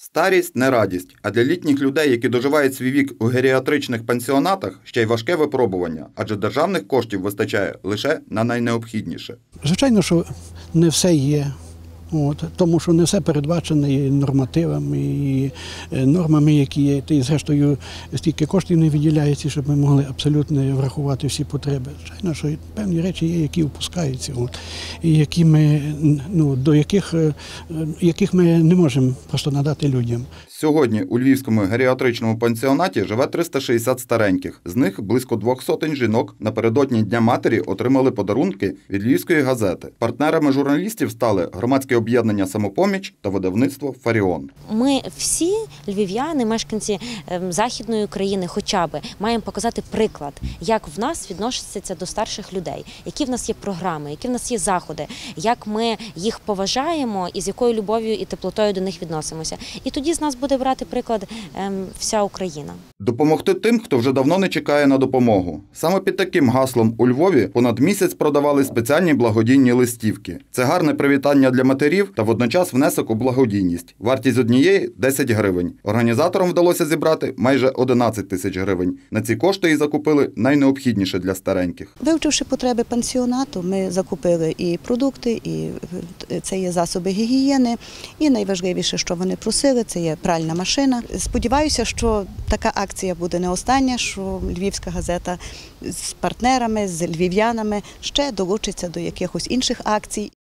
Старість не радість, а для літніх людей, які доживають свій вік у геріатричних пансіонатах, ще й важке випробування, адже державних коштів вистачає лише на найнеобхідніше. Звичайно, що не все є. От, тому що не все передбачено і нормативами, і е, нормами, які є. Й зрештою стільки коштів не виділяється, щоб ми могли абсолютно врахувати всі потреби. Звичайно, що певні речі є, які впускаються, от, і які ми, ну, до яких, е, е, яких ми не можемо просто надати людям. Сьогодні у львівському геріатричному пансіонаті живе 360 стареньких. З них близько двох сотень жінок напередодні Дня матері отримали подарунки від львівської газети. Партнерами журналістів стали громадське об'єднання Самопоміч та видавництво Фаріон. Ми всі львів'яни, мешканці ем, західної України, хоча б маємо показати приклад, як в нас відносяться до старших людей, які в нас є програми, які в нас є заходи, як ми їх поважаємо і з якою любов'ю і теплотою до них відносимося. І тоді з нас буде брати приклад ем, вся Україна. Допомогти тим, хто вже давно не чекає на допомогу. Саме під таким гаслом у Львові понад місяць продавали спеціальні благодійні листівки. Це гарне привітання для матерів та водночас внесок у благодійність. Вартість однієї 10 гривень. Організаторам вдалося зібрати майже 11 тисяч гривень. На ці кошти і закупили найнеобхідніше для стареньких. Вивчивши потреби пансіонату, ми закупили і продукти, і е, це є засоби гігієни. І найважливіше, що вони просили, це є пральна машина. Сподіваюся, що така акція буде не остання, що Львівська газета з партнерами, з львів'янами ще долучиться до якихось інших акцій.